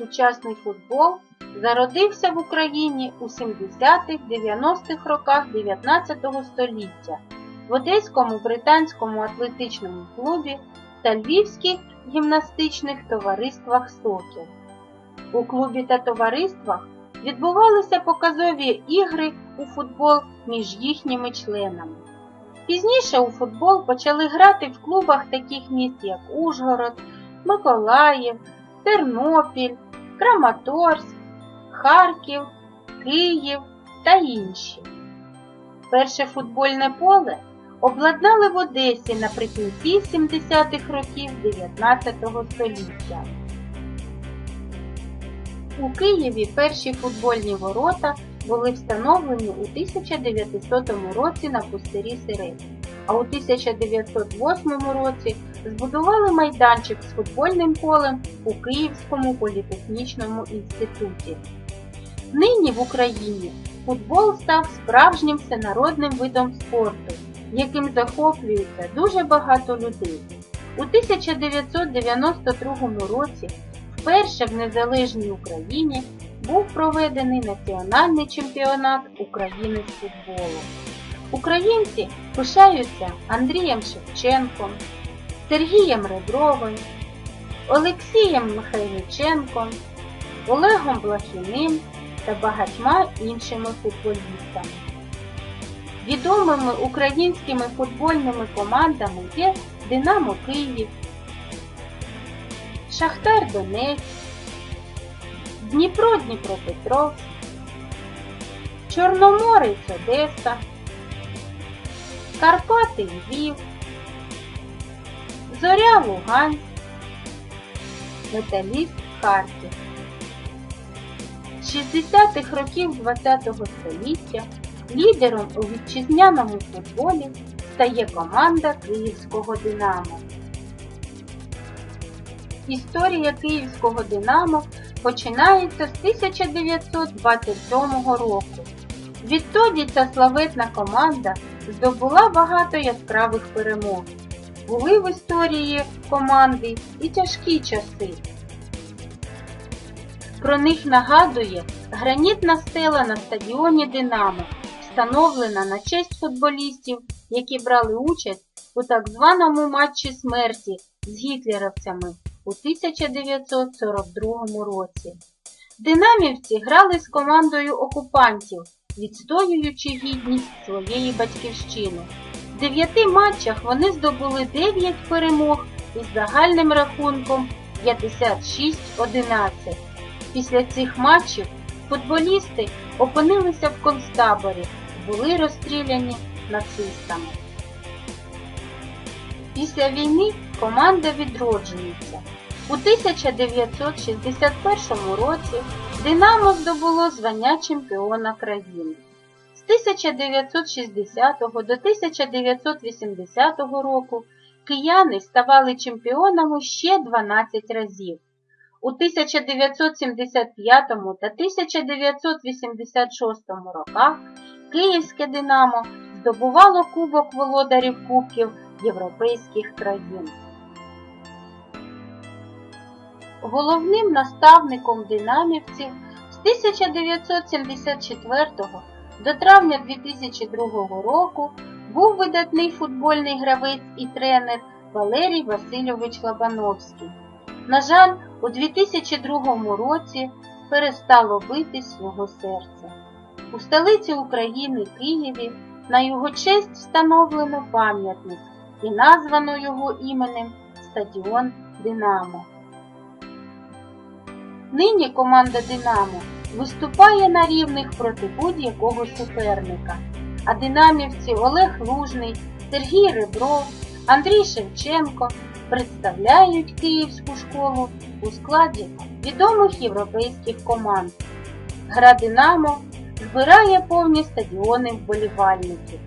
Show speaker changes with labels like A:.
A: сучасний футбол зародився в Україні у 70-х-90-х роках 19 століття в Одеському британському атлетичному клубі та Львівських гімнастичних товариствах Сокіл. У клубі та товариствах відбувалися показові ігри у футбол між їхніми членами. Пізніше у футбол почали грати в клубах таких міст, як Ужгород, Миколаїв, Тернопіль, Краматорськ, Харків, Київ та інші. Перше футбольне поле обладнали в Одесі наприкінці 70-х років 19 століття. У Києві перші футбольні ворота були встановлені у 1900 році на пустирі Сирені, а у 1908 році збудували майданчик з футбольним полем у Київському політехнічному інституті. Нині в Україні футбол став справжнім всенародним видом спорту, яким захоплюється дуже багато людей. У 1992 році вперше в незалежній Україні був проведений національний чемпіонат України з футболу. Українці пишаються Андрієм Шевченком, Сергієм Ребровим, Олексієм Михайличенком, Олегом Блохіним та багатьма іншими футболістами. Відомими українськими футбольними командами є Динамо Київ, Шахтар Донець, Дніпро Дніпропетровськ, Чорноморець Одеса, Карпати Львів, Зоря Луганськ, Металіст Харків. З 60-х років ХХ століття лідером у вітчизняному футболі стає команда Київського Динамо. Історія Київського Динамо починається з 1927 року. Відтоді ця славетна команда здобула багато яскравих перемог. Були в історії команди і тяжкі часи. Про них нагадує гранітна стела на стадіоні Динамо, встановлена на честь футболістів, які брали участь у так званому матчі смерті з гітлерівцями у 1942 році. Динамівці грали з командою окупантів, відстоюючи гідність своєї батьківщини. В дев'яти матчах вони здобули 9 перемог із загальним рахунком 56-11. Після цих матчів футболісти опинилися в концтаборі, були розстріляні нацистами. Після війни команда відроджується. У 1961 році Динамо здобуло звання чемпіона країни. З 1960 до 1980 року кияни ставали чемпіонами ще 12 разів. У 1975 та 1986 роках Київське Динамо здобувало Кубок володарів Кубків європейських країн. Головним наставником динамівців з 1974 до травня 2002 року був видатний футбольний гравець і тренер Валерій Васильович Лабановський. На жаль, у 2002 році перестало битись його серце. У столиці України Києві на його честь встановлено пам'ятник і названо його іменем Стадіон Динамо. Нині команда Динамо виступає на рівних проти будь-якого суперника, а динамівці Олег Лужний, Сергій Ребров, Андрій Шевченко представляють київську школу у складі відомих європейських команд. Гра Динамо збирає повні стадіони вболівальників.